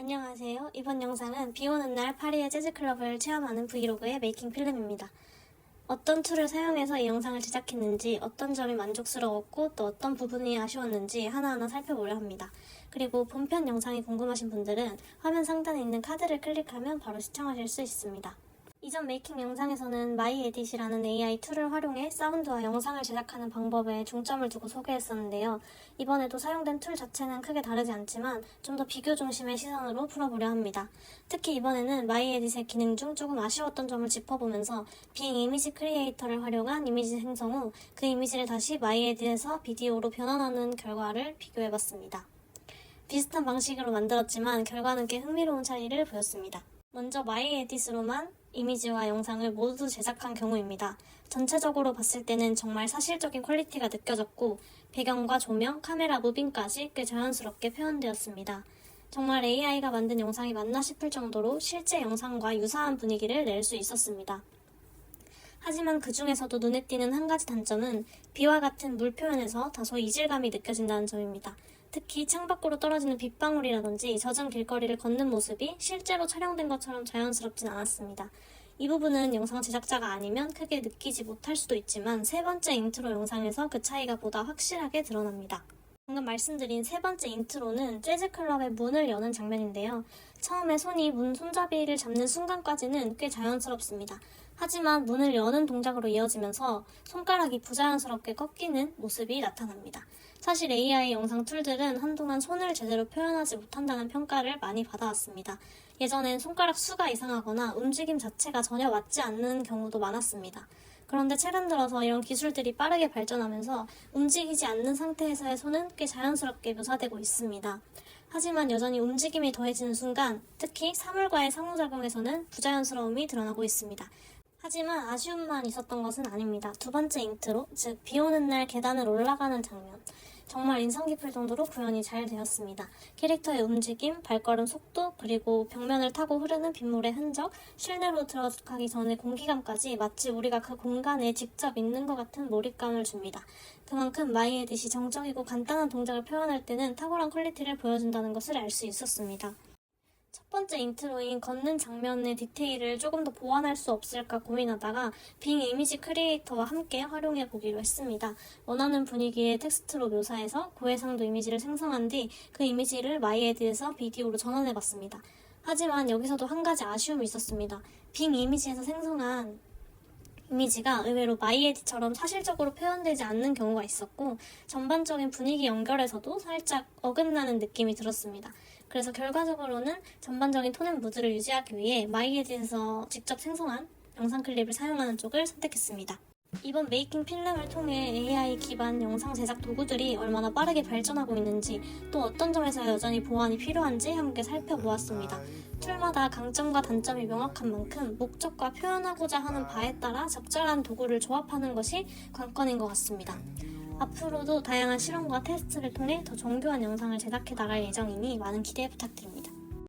안녕하세요. 이번 영상은 비 오는 날 파리의 재즈클럽을 체험하는 브이로그의 메이킹 필름입니다. 어떤 툴을 사용해서 이 영상을 제작했는지, 어떤 점이 만족스러웠고 또 어떤 부분이 아쉬웠는지 하나하나 살펴보려 합니다. 그리고 본편 영상이 궁금하신 분들은 화면 상단에 있는 카드를 클릭하면 바로 시청하실 수 있습니다. 이전 메이킹 영상에서는 마이에딧이라는 AI 툴을 활용해 사운드와 영상을 제작하는 방법에 중점을 두고 소개했었는데요. 이번에도 사용된 툴 자체는 크게 다르지 않지만 좀 더 비교 중심의 시선으로 풀어보려 합니다. 특히 이번에는 마이에딧의 기능 중 조금 아쉬웠던 점을 짚어보면서 빙 이미지 크리에이터를 활용한 이미지 생성 후 그 이미지를 다시 마이에딧에서 비디오로 변환하는 결과를 비교해봤습니다. 비슷한 방식으로 만들었지만 결과는 꽤 흥미로운 차이를 보였습니다. 먼저 마이에딧으로만 이미지와 영상을 모두 제작한 경우입니다. 전체적으로 봤을 때는 정말 사실적인 퀄리티가 느껴졌고 배경과 조명, 카메라 무빙까지 꽤 자연스럽게 표현되었습니다. 정말 AI가 만든 영상이 맞나 싶을 정도로 실제 영상과 유사한 분위기를 낼 수 있었습니다. 하지만 그 중에서도 눈에 띄는 한 가지 단점은 비와 같은 물 표현에서 다소 이질감이 느껴진다는 점입니다. 특히 창밖으로 떨어지는 빗방울이라든지 젖은 길거리를 걷는 모습이 실제로 촬영된 것처럼 자연스럽진 않았습니다. 이 부분은 영상 제작자가 아니면 크게 느끼지 못할 수도 있지만 세 번째 인트로 영상에서 그 차이가 보다 확실하게 드러납니다. 방금 말씀드린 세 번째 인트로는 재즈 클럽의 문을 여는 장면인데요. 처음에 손이 문 손잡이를 잡는 순간까지는 꽤 자연스럽습니다. 하지만 문을 여는 동작으로 이어지면서 손가락이 부자연스럽게 꺾이는 모습이 나타납니다. 사실 AI 영상 툴들은 한동안 손을 제대로 표현하지 못한다는 평가를 많이 받아왔습니다. 예전엔 손가락 수가 이상하거나 움직임 자체가 전혀 맞지 않는 경우도 많았습니다. 그런데 최근 들어서 이런 기술들이 빠르게 발전하면서 움직이지 않는 상태에서의 손은 꽤 자연스럽게 묘사되고 있습니다. 하지만 여전히 움직임이 더해지는 순간, 특히 사물과의 상호작용에서는 부자연스러움이 드러나고 있습니다. 하지만 아쉬움만 있었던 것은 아닙니다. 두 번째 인트로, 즉, 비 오는 날 계단을 올라가는 장면. 정말 인상 깊을 정도로 구현이 잘 되었습니다. 캐릭터의 움직임, 발걸음 속도, 그리고 벽면을 타고 흐르는 빗물의 흔적, 실내로 들어가기 전의 공기감까지 마치 우리가 그 공간에 직접 있는 것 같은 몰입감을 줍니다. 그만큼 마이에딧이 정적이고 간단한 동작을 표현할 때는 탁월한 퀄리티를 보여준다는 것을 알 수 있었습니다. 첫 번째 인트로인 걷는 장면의 디테일을 조금 더 보완할 수 없을까 고민하다가 빙 이미지 크리에이터와 함께 활용해 보기로 했습니다. 원하는 분위기의 텍스트로 묘사해서 고해상도 이미지를 생성한 뒤 그 이미지를 마이에드에서 비디오로 전환해 봤습니다. 하지만 여기서도 한 가지 아쉬움이 있었습니다. 빙 이미지에서 생성한 이미지가 의외로 마이에디처럼 사실적으로 표현되지 않는 경우가 있었고 전반적인 분위기 연결에서도 살짝 어긋나는 느낌이 들었습니다. 그래서 결과적으로는 전반적인 톤앤 무드를 유지하기 위해 마이에디에서 직접 생성한 영상 클립을 사용하는 쪽을 선택했습니다. 이번 메이킹 필름을 통해 AI 기반 영상 제작 도구들이 얼마나 빠르게 발전하고 있는지 또 어떤 점에서 여전히 보완이 필요한지 함께 살펴보았습니다. 툴마다 강점과 단점이 명확한 만큼 목적과 표현하고자 하는 바에 따라 적절한 도구를 조합하는 것이 관건인 것 같습니다. 앞으로도 다양한 실험과 테스트를 통해 더 정교한 영상을 제작해 나갈 예정이니 많은 기대 부탁드립니다.